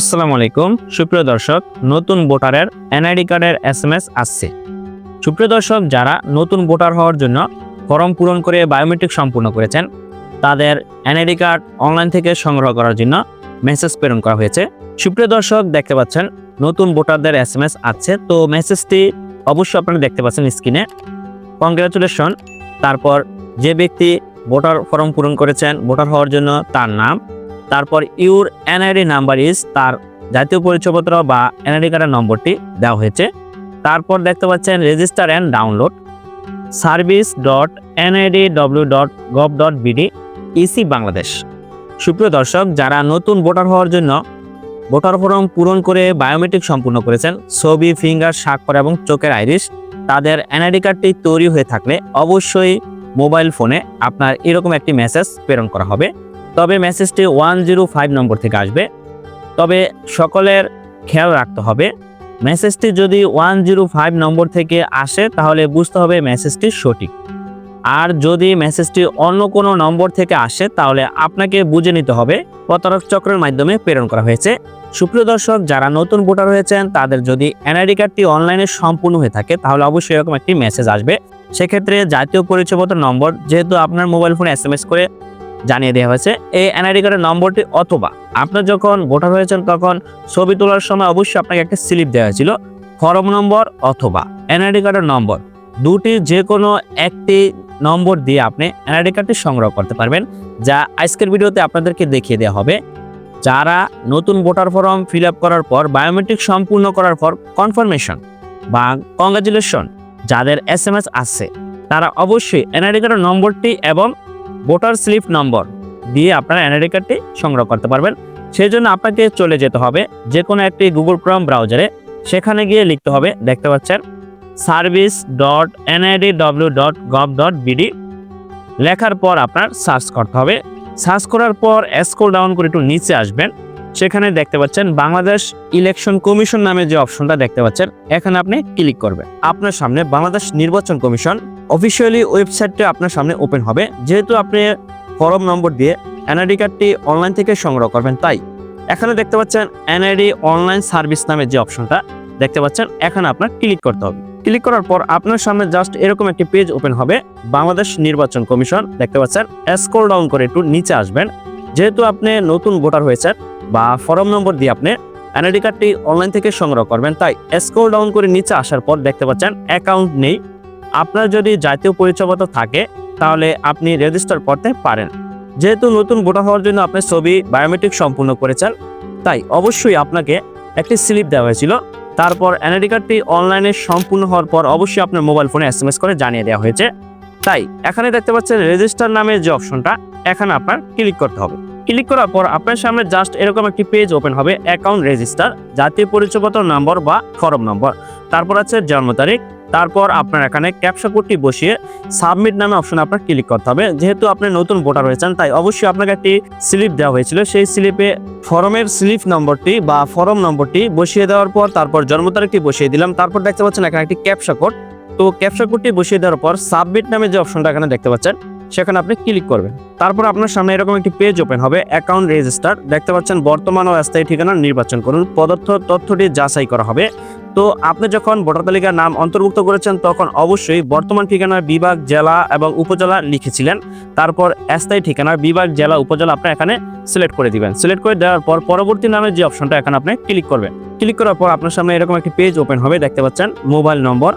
আসসালামু আলাইকুম। সুপ্রিয় দর্শক, নতুন ভোটারের এনআইডি কার্ডের এস এম এস আসছে। সুপ্রিয় দর্শক, যারা নতুন ভোটার হওয়ার জন্য ফর্ম পূরণ করে বায়োমেট্রিক সম্পূর্ণ করেছেন, তাদের এনআইডি কার্ড অনলাইন থেকে সংগ্রহ করার জন্য মেসেজ প্রেরণ করা হয়েছে। সুপ্রিয় দর্শক, দেখতে পাচ্ছেন, নতুন ভোটারদের এস এম এস আছে তো মেসেজটি অবশ্যই আপনারা দেখতে পাচ্ছেন স্ক্রিনে। কংগ্রাচুলেশন তারপর যে ব্যক্তি ভোটার ফর্ম পূরণ করেছেন, ভোটার হওয়ার জন্য তার নাম তারপর ইউর এনআইডি নাম্বার ইজ তার জাতীয় পরিচয়পত্র বা এনআইডি কার্ডের নম্বরটি দেওয়া হয়েছে। তারপর দেখতে পাচ্ছেন register and download service dot NID W dot gov dot BD EC Bangladesh সুপ্রিয় দর্শক, যারা নতুন ভোটার হওয়ার জন্য ভোটার ফর্ম পূরণ করে বায়োমেট্রিক সম্পূর্ণ করেছেন, ছবি ফিঙ্গার স্বাক্ষর এবং চোখের আইরিশ তাদের এনআইডি কার্ডটি তৈরি হয়ে থাকলে অবশ্যই মোবাইল ফোনে আপনার এরকম একটি মেসেজ প্রেরণ করা হবে। তবে মেসেজটি ওয়ান জিরো ফাইভ নম্বর থেকে আসবে। তবে সকলের খেয়াল রাখতে হবে মেসেজটি যদি ওয়ান জিরো ফাইভ নম্বর থেকে আসে, তাহলে বুঝতে হবে মেসেজটি সঠিক। আর যদি মেসেজটি অন্য কোনো নম্বর থেকে আসে, তাহলে আপনাকে বুঝে নিতে হবে, প্রতারক চক্রের মাধ্যমে প্রেরণ করা হয়েছে। সুপ্রিয় দর্শক, যারা নতুন ভোটার হয়েছেন, তাদের যদি এনআইডি কার্ডটি অনলাইনে সম্পূর্ণ হয়ে থাকে, তাহলে অবশ্যই এরকম একটি মেসেজ আসবে। সেক্ষেত্রে জাতীয় পরিচয়পত্র নম্বর, যেহেতু আপনার মোবাইল ফোনে এস করে জানিয়ে দেওয়া হয়েছে। এই এনআইডি কার্ডের নম্বরটি অথবা আপনার যখন ভোটার হয়েছেন তখন ছবি তোলার সময় অবশ্যই আপনাকে একটা স্লিপ দেওয়া হয়েছিল। ফর্ম নম্বর অথবা এনআইডি কার্ডের নম্বর। দুটি যে কোনো একটি নম্বর দিয়ে আপনি এনআইডি কার্ডটি সংগ্রহ করতে পারবেন, যা আজকের ভিডিওতে আপনাদেরকে দেখিয়ে দেওয়া হবে। যারা নতুন ভোটার ফর্ম ফিল করার পর বায়োমেট্রিক সম্পূর্ণ করার পর কনফার্মেশন বা কংগ্রাচুলেশন যাদের এস এম এস আসছে তারা অবশ্যই এনআইডি কার্ডের নম্বরটি এবং ভোটার স্লিপ নম্বর দিয়ে আপনারা এনআইডি কার্ডটি সংগ্রহ করতে পারবেন। সেই জন্য আপনাকে চলে যেতে হবে যে কোনো একটি গুগল ক্রম ব্রাউজারে সেখানে গিয়ে লিখতে হবে, দেখতে পাচ্ছেন service dot NID W dot gov dot BD লেখার পর আপনার সার্চ করতে হবে। সার্চ করার পর স্ক্রল ডাউন করে একটু নিচে আসবেন। সেখানে দেখতে পাচ্ছেন, বাংলাদেশ ইলেকশন কমিশন নামে যে অপশনটা দেখতে পাচ্ছেন, এখানে আপনি ক্লিক করবেন। আপনার সামনে বাংলাদেশ নির্বাচন কমিশন অফিসিয়ালি ওয়েবসাইটটা আপনার সামনে ওপেন হবে। যেহেতু আপনি ফরম নম্বর দিয়ে এনআইডি কার্ডটি অনলাইন থেকে সংগ্রহ করবেন, তাই এখানে দেখতে পাচ্ছেন এনআইডি অনলাইন সার্ভিস নামে যে অপশনটা দেখতে পাচ্ছেন, এখানে আপনার ক্লিক করতে হবে। ক্লিক করার পর আপনার সামনে জাস্ট এরকম একটি পেজ ওপেন হবে, বাংলাদেশ নির্বাচন কমিশন। দেখতে পাচ্ছেন স্ক্রল ডাউন করে একটু নিচে আসবেন। যেহেতু আপনি নতুন ভোটার হয়েছেন বা ফর্ম নম্বর দিয়ে আপনি এনআইডি কার্ডটি অনলাইন থেকে সংগ্রহ করবেন, তাই স্ক্রল ডাউন করে নিচে আসার পর দেখতে পাচ্ছেন অ্যাকাউন্ট নেই। আপনার যদি জাতীয় পরিচয়পত্র থাকে, তাহলে আপনি রেজিস্টার করতে পারেন। যেহেতু নতুন ভোটার হওয়ার জন্য আপনি ছবি বায়োমেট্রিক সম্পূর্ণ করেছেন তাই অবশ্যই আপনাকে একটি স্লিপ দেওয়া হয়েছিল। তারপর এনআইডি কার্ডটি অনলাইনে সম্পূর্ণ হওয়ার পর অবশ্যই আপনার মোবাইল ফোনে এস করে জানিয়ে দেওয়া হয়েছে। তাই এখানে দেখতে পাচ্ছেন রেজিস্টার নামের যে অপশনটা এখানে আপনার ক্লিক করতে হবে। ক্লিক করার পর আপনার সামনে জাস্ট এরকম একটি পেজ ওপেন হবে অ্যাকাউন্ট রেজিস্টার জাতীয় পরিচয়পত্র নম্বর বা ফর্ম নম্বর তারপর আছে জন্ম তারিখ তারপর আপনার এখানে ক্যাপসা কোডটি বসিয়ে সাবমিট নামে অপশন আপনার ক্লিক করতে হবে। যেহেতু আপনি নতুন ভোটার হয়েছেন, তাই অবশ্যই আপনাকে একটি স্লিপ দেওয়া হয়েছিল। সেই স্লিপে ফর্মের স্লিপ নম্বরটি বা ফর্ম নম্বরটি বসিয়ে দেওয়ার পর তারপর জন্ম তারিখটি বসিয়ে দিলাম। তারপর দেখতে পাচ্ছেন এখানে একটি ক্যাপসা কোড তো ক্যাপসা কোডটি বসিয়ে দেওয়ার পর সাবমিট নামে যে অপশনটা এখানে দেখতে পাচ্ছেন, সেখানে আপনি ক্লিক করবেন। তারপর আপনার সামনে এরকম একটি পেজ ওপেন হবে অ্যাকাউন্ট রেজিস্টার দেখতে পাচ্ছেন বর্তমান ও স্থায়ী ঠিকানা নির্বাচন করুন। পদার্থ তথ্যটি যাচাই করা হবে। তো আপনি যখন ভোটার তালিকার নাম অন্তর্ভুক্ত করেছেন, তখন অবশ্যই বর্তমান ঠিকানার বিভাগ, জেলা এবং উপজেলা লিখেছিলেন। তারপর স্থায়ী ঠিকানার বিভাগ, জেলা, উপজেলা আপনি এখানে সিলেক্ট করে দিবেন। সিলেক্ট করে দেওয়ার পর পরবর্তী নামের যে অপশনটা এখানে আপনি ক্লিক করবেন। ক্লিক করার পর আপনার সামনে এরকম একটি পেজ ওপেন হবে, দেখতে পাচ্ছেন মোবাইল নম্বর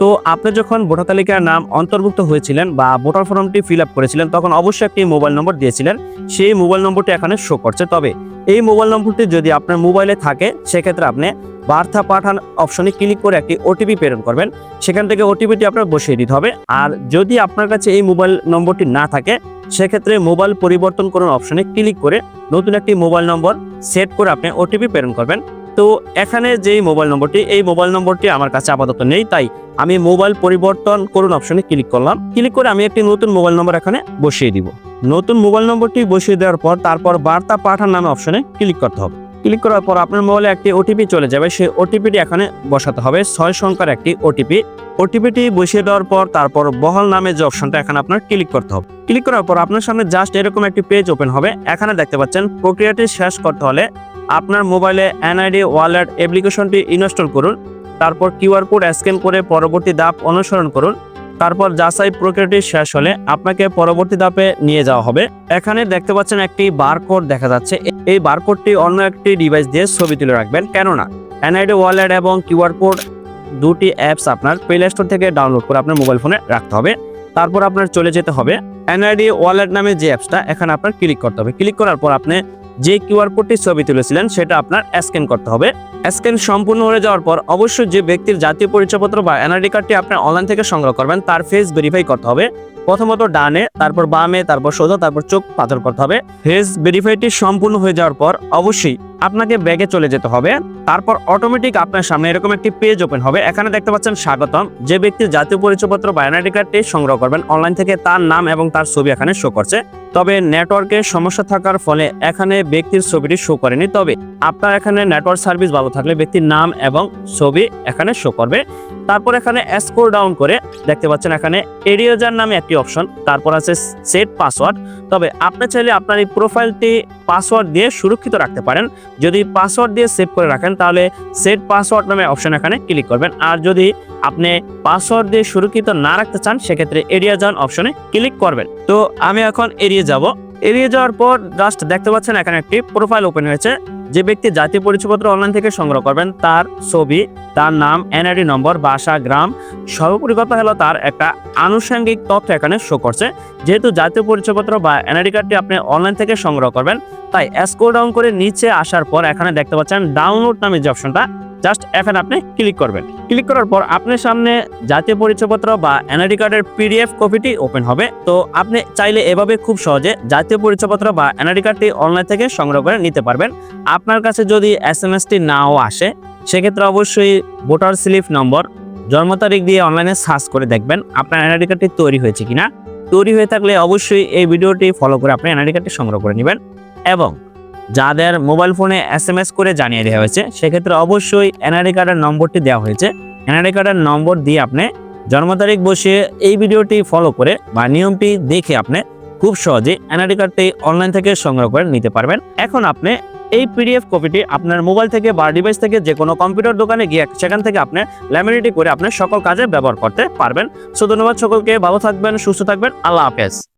তো আপনি যখন ভোটার তালিকার নাম অন্তর্ভুক্ত হয়েছিলেন বা ভোটার ফর্মটি ফিল আপ করেছিলেন, তখন অবশ্যই একটি মোবাইল নম্বর দিয়েছিলেন। সেই মোবাইল নম্বরটি এখানে শো করছে। তবে এই মোবাইল নম্বরটি যদি আপনার মোবাইলে থাকে, সেক্ষেত্রে আপনি বার্তা পাঠান অপশনে ক্লিক করে একটি ওটিপি প্রেরণ করবেন। সেখান থেকে ওটিপিটি আপনার বসিয়ে দিতে হবে। আর যদি আপনার কাছে এই মোবাইল নম্বরটি না থাকে, সেক্ষেত্রে মোবাইল পরিবর্তন করুন অপশনে ক্লিক করে নতুন একটি মোবাইল নম্বর সেট করে আপনি ওটিপি প্রেরণ করবেন। তো এখানে যেই মোবাইল নম্বরটি, এই মোবাইল নম্বরটি আমার কাছে আপাতত নেই, তাই আমি মোবাইল পরিবর্তন করুন অপশনে ক্লিক করলাম। ক্লিক করে আমি একটি নতুন মোবাইল নম্বর এখানে বসিয়ে দিব। নতুন মোবাইল নম্বরটি বসিয়ে দেওয়ার পর তারপর বার্তা পাঠান নামে অপশনে ক্লিক করতে হবে। ক্লিক করার পর আপনার মোবাইলে একটি ওটিপি চলে যাবে। সেই ওটিপিটি এখানে বসাতে হবে। ছয় সংখ্যার একটি ওটিপি ওটিপিটি বসিয়ে দেওয়ার পর তারপর বহাল নামে যে অপশনটা এখানে আপনার ক্লিক করতে হবে। ক্লিক করার পর আপনার সামনে জাস্ট এরকম একটি পেজ ওপেন হবে। এখানে দেখতে পাচ্ছেন প্রক্রিয়াটি শেষ করতে হলে আপনার মোবাইলে এনআইডি ওয়ালেট, অ্যাপ্লিকেশনটি ইনস্টল করুন। তারপর কিউআর কোড স্ক্যান করে পরবর্তী ধাপ অনুসরণ করুন। তারপর যাচাই প্রক্রিয়াটি শেষ হলে আপনাকে পরবর্তী ধাপে নিয়ে যাওয়া হবে। এখানে দেখতে পাচ্ছেন একটি বারকোড দেখা যাচ্ছে। এই বারকোডটি অন্য একটি ডিভাইস দিয়ে ছবি তুলে রাখবেন। কেননা এনআইডি ওয়ালেট এবং কিউআর কোড দুটি অ্যাপস আপনার প্লে স্টোর থেকে ডাউনলোড করে আপনার মোবাইল ফোনে রাখতে হবে। তারপর আপনার চলে যেতে হবে। এনআইডি ওয়ালেট নামে যে অ্যাপসটা, এখানে আপনার ক্লিক করতে হবে। ক্লিক করার পর আপনি যে কিউআর কোডটি ছবি তুলেছিলেন, সেটা আপনার স্ক্যান করতে হবে। স্ক্যান সম্পূর্ণ হয়ে যাওয়ার পর অবশ্যই যে ব্যক্তির জাতীয় পরিচয়পত্র বা এনআইডি কার্ডটি আপনি অনলাইন থেকে সংগ্রহ করবেন, তার ফেস ভেরিফাই করতে হবে। প্রথমত ডানে, তারপর বামে, তারপর সোজা, তারপর চোখ পাথর করতে হবে। ফেস ভেরিফাইটি সম্পূর্ণ হয়ে যাওয়ার পর অবশ্যই আপনাকে ব্যাগে চলে যেতে হবে। তারপর অটোমেটিক আপনার সামনে এরকম একটি পেজ ওপেন হবে। এখানে দেখতে পাচ্ছেন স্বাগতম। যে ব্যক্তি জাতীয় পরিচয়পত্র বা কার্ডটি সংগ্রহ করবেন অনলাইন থেকে তার নাম এবং তার ছবি এখানে শো করছে। তবে নেটওয়ার্কের সমস্যা থাকার ফলে এখানে ব্যক্তির ছবিটি শো করেনি। তবে আপনার এখানে নেটওয়ার্ক সার্ভিস ভালো থাকলে ব্যক্তির নাম এবং ছবি এখানে শো করবে। তারপর এখানে স্ক্রল ডাউন করে দেখতে পাচ্ছেন এখানে এরিয়াজার নামে একটি অপশন তারপর আছে সেট পাসওয়ার্ড তবে আপনি চাইলে আপনার এই প্রোফাইলটি পাসওয়ার্ড দিয়ে সুরক্ষিত রাখতে পারেন। যদি পাসওয়ার্ড দিয়ে সেভ করে রাখেন, তাহলে সেট পাসওয়ার্ড নামে অপশন এখানে ক্লিক করবেন। আর যদি আপনি পাসওয়ার্ড দিয়ে সুরক্ষিত না রাখতে চান, সেক্ষেত্রে এরিয়া যান অপশনে ক্লিক করবেন। তো আমি এখন এড়িয়ে যাব। এড়িয়ে যাওয়ার পর জাস্ট দেখতে পাচ্ছেন এখানে একটি প্রোফাইল ওপেন হয়েছে। যে ব্যক্তি জাতীয় পরিচয়পত্র অনলাইন থেকে সংগ্রহ করবেন, তার ছবি, তার নাম এনআইডি নম্বর বাসা, গ্রাম সর্বোপরি কথা হলো তার একটা আনুষঙ্গিক তথ্য এখানে শো করছে। যেহেতু জাতীয় পরিচয়পত্র বা এনআইডি কার্ডটি আপনি অনলাইন থেকে সংগ্রহ করবেন, তাই স্কোর ডাউন করে নিচে আসার পর এখানে দেখতে পাচ্ছেন ডাউনলোড নামে যে অপশনটা জাস্ট এখানে আপনি ক্লিক করবেন। ক্লিক করার পর আপনার সামনে জাতীয় পরিচয়পত্র বা এনআইডি কার্ডের পিডিএফ কপিটি ওপেন হবে। তো আপনি চাইলে এভাবে খুব সহজে জাতীয় পরিচয়পত্র বা এনআইডি কার্ডটি অনলাইন থেকে সংগ্রহ করে নিতে পারবেন। আপনার কাছে যদি এস এম এসটি নাও আসে, সেক্ষেত্রে অবশ্যই ভোটার স্লিপ নম্বর, জন্ম তারিখ দিয়ে অনলাইনে সার্চ করে দেখবেন আপনার এনআইডি কার্ডটি তৈরি হয়েছে কিনা। তৈরি হয়ে থাকলে অবশ্যই এই ভিডিওটি ফলো করে আপনি এনআইডি কার্ডটি সংগ্রহ করে নেবেন এবং যাদের মোবাইল ফোনে এস এম এস করে জানিয়ে দেওয়া হয়েছে, সেক্ষেত্রে অবশ্যই এনআইডি কার্ডের নম্বরটি দেওয়া হয়েছে। এনআইডি কার্ডের নম্বর দিয়ে আপনি জন্ম তারিখ বসিয়ে এই ভিডিওটি ফলো করে বা নিয়মটি দেখে আপনি খুব সহজেই এনআইডি কার্ডটি অনলাইন থেকে সংগ্রহ করে নিতে পারবেন। এখন আপনি এই পিডিএফ কপিটি আপনার মোবাইল থেকে বা ডিভাইস থেকে যে কোনো কম্পিউটার দোকানে গিয়ে সেখান থেকে আপনি ল্যামিনেটি করে আপনার সকল কাজে ব্যবহার করতে পারবেন। সো ধন্যবাদ সকলকে, ভালো থাকবেন, সুস্থ থাকবেন, আল্লাহ হাফেজ।